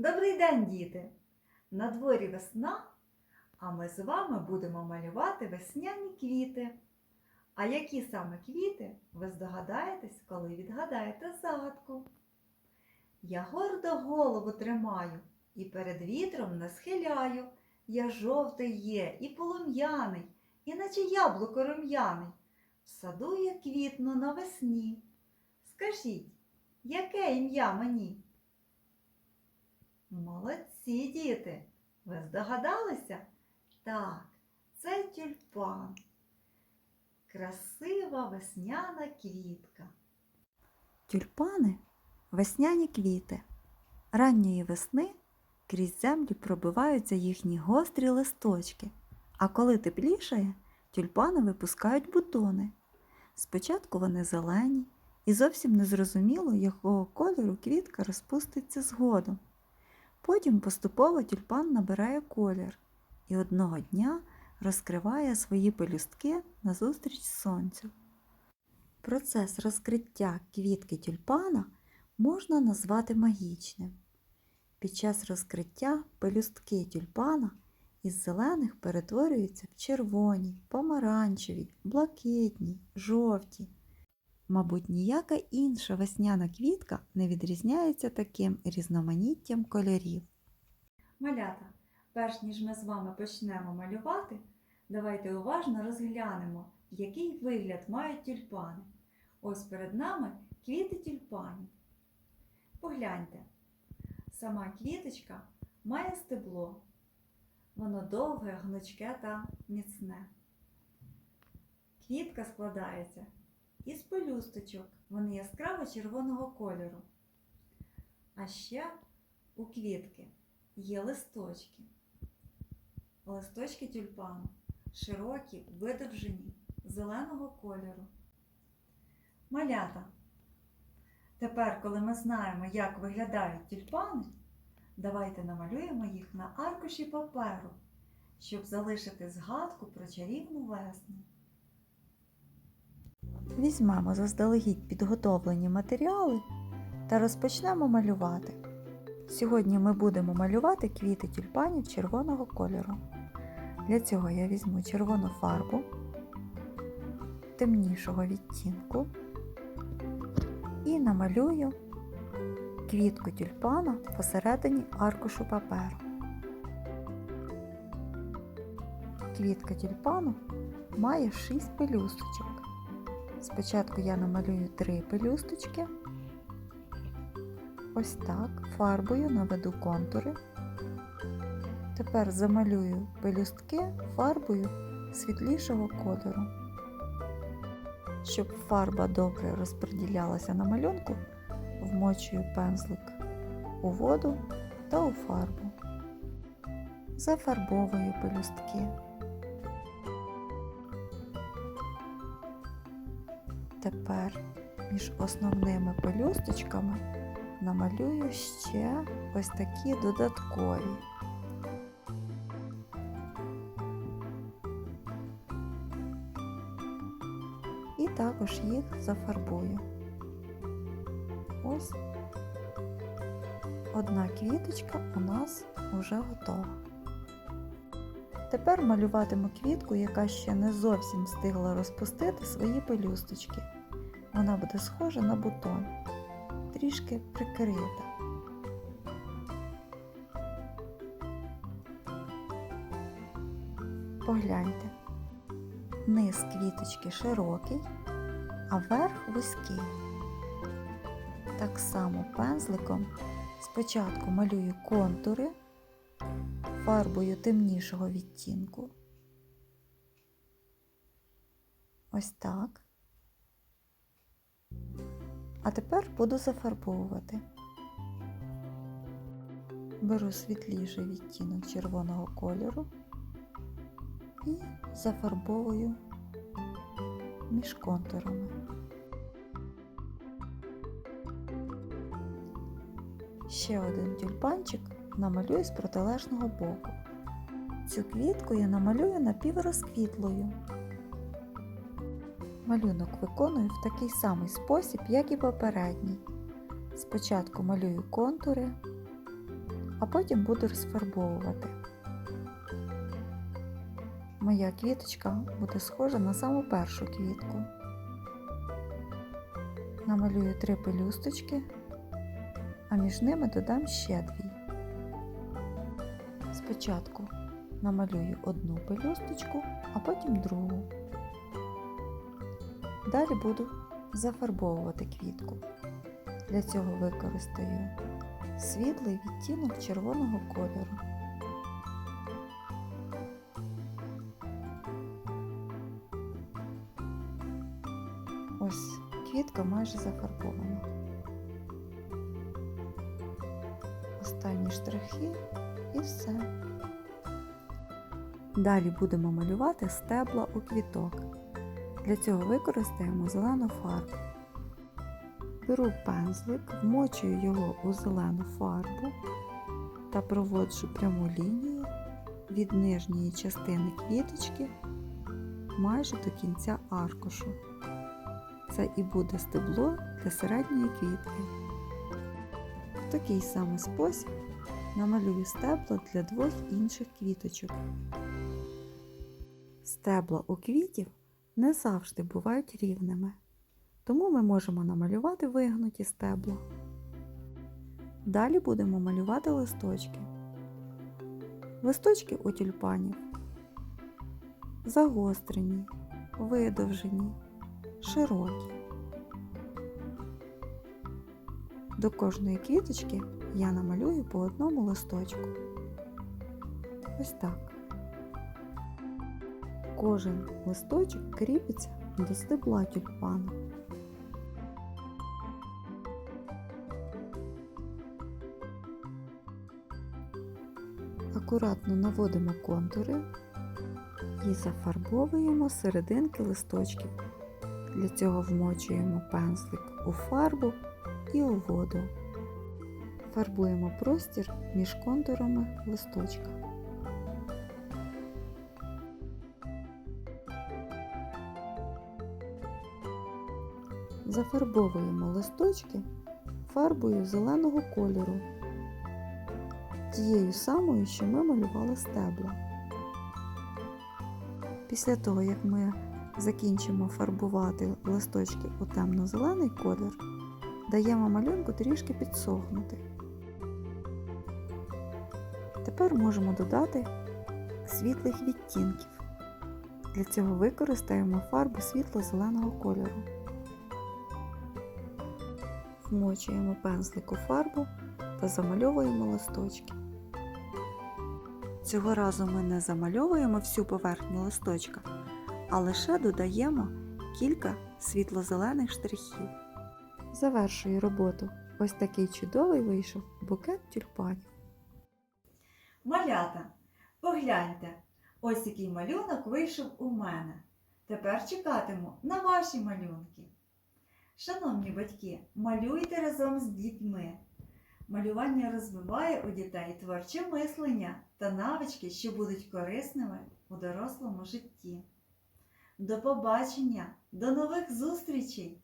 Добрий день, діти! На дворі весна, а ми з вами будемо малювати весняні квіти. А які саме квіти ви здогадаєтесь, коли відгадаєте загадку? Я гордо голову тримаю і перед вітром не схиляю. Я жовтий є і полум'яний, і наче яблуко рум'яний. В саду я квітну навесні. Скажіть, яке ім'я мені? Молодці, діти! Ви здогадалися? Так, це тюльпан. Красива весняна квітка. Тюльпани весняні квіти. Ранньої весни крізь землю пробиваються їхні гострі листочки, а коли теплішає, тюльпани випускають бутони. Спочатку вони зелені і зовсім не зрозуміло, якого кольору квітка розпуститься згодом. Потім поступово тюльпан набирає колір і одного дня розкриває свої пелюстки назустріч сонцю. Процес розкриття квітки тюльпана можна назвати магічним. Під час розкриття пелюстки тюльпана із зелених перетворюються в червоні, помаранчеві, блакитні, жовті. Мабуть, ніяка інша весняна квітка не відрізняється таким різноманіттям кольорів. Малята, перш ніж ми з вами почнемо малювати, давайте уважно розглянемо, який вигляд мають тюльпани. Ось перед нами квіти тюльпанів. Погляньте, сама квіточка має стебло. Воно довге, гнучке та міцне. Квітка складається із пелюсточок. Вони яскраво червоного кольору. А ще у квітки є листочки. Листочки тюльпану широкі, видовжені, зеленого кольору. Малята. Тепер, коли ми знаємо, як виглядають тюльпани, давайте намалюємо їх на аркуші паперу, щоб залишити згадку про чарівну весну. Візьмемо заздалегідь підготовлені матеріали та розпочнемо малювати. Сьогодні ми будемо малювати квіти тюльпанів червоного кольору. Для цього я візьму червону фарбу темнішого відтінку і намалюю квітку тюльпана посередині аркушу паперу. Квітка тюльпану має 6 пелюсточок. Спочатку я намалюю 3 пелюсточки. Ось так, фарбою наведу контури. Тепер замалюю пелюстки фарбою світлішого кольору. Щоб фарба добре розподілялася на малюнку, вмочую пензлик у воду та у фарбу. Зафарбовую пелюстки. Тепер між основними пелюсточками намалюю ще ось такі додаткові. І також їх зафарбую. Ось одна квіточка у нас вже готова. Тепер малюватиму квітку, яка ще не зовсім встигла розпустити свої пелюсточки. Вона буде схожа на бутон, трішки прикрита. Погляньте, низ квіточки широкий, а верх вузький. Так само пензликом спочатку малюю контури фарбою темнішого відтінку. Ось так. А тепер буду зафарбовувати. Беру світліший відтінок червоного кольору і зафарбовую між контурами. Ще один тюльпанчик намалюю з протилежного боку. Цю квітку я намалюю напіврозквітлою. Малюнок виконую в такий самий спосіб, як і попередній. Спочатку малюю контури, а потім буду розфарбовувати. Моя квіточка буде схожа на саму першу квітку. Намалюю три пелюсточки, а між ними додам ще дві. Спочатку намалюю одну пелюсточку, а потім другу. Далі буду зафарбовувати квітку. Для цього використаю світлий відтінок червоного кольору. Ось квітка майже зафарбована. Останні штрихи і все. Далі будемо малювати стебла у квіток. Для цього використаємо зелену фарбу. Беру пензлик, вмочую його у зелену фарбу та проводжу пряму лінію від нижньої частини квіточки майже до кінця аркушу. Це і буде стебло для середньої квітки. В такий самий спосіб намалюю стебла для двох інших квіточок. Стебла у квітів не завжди бувають рівними, тому ми можемо намалювати вигнуті стебла. Далі будемо малювати листочки. Листочки у тюльпанів загострені, видовжені, широкі. До кожної квіточки я намалюю по одному листочку. Ось так. Кожен листочок кріпиться до стебла тюльпана. Акуратно наводимо контури і зафарбовуємо серединки листочків. Для цього вмочуємо пензлик у фарбу і у воду. Фарбуємо простір між контурами листочка. Зафарбовуємо листочки фарбою зеленого кольору, тією самою, що ми малювали стебла. Після того, як ми закінчимо фарбувати листочки у темно-зелений колір, даємо малюнку трішки підсохнути. Тепер можемо додати світлих відтінків. Для цього використаємо фарбу світло-зеленого кольору. Вмочуємо пензлик у фарбу та замальовуємо листочки. Цього разу ми не замальовуємо всю поверхню листочка, а лише додаємо кілька світло-зелених штрихів. Завершую роботу. Ось такий чудовий вийшов букет тюльпанів. Малята, погляньте, ось який малюнок вийшов у мене. Тепер чекатиму на ваші малюнки. Шановні батьки, малюйте разом з дітьми. Малювання розвиває у дітей творче мислення та навички, що будуть корисними у дорослому житті. До побачення, до нових зустрічей!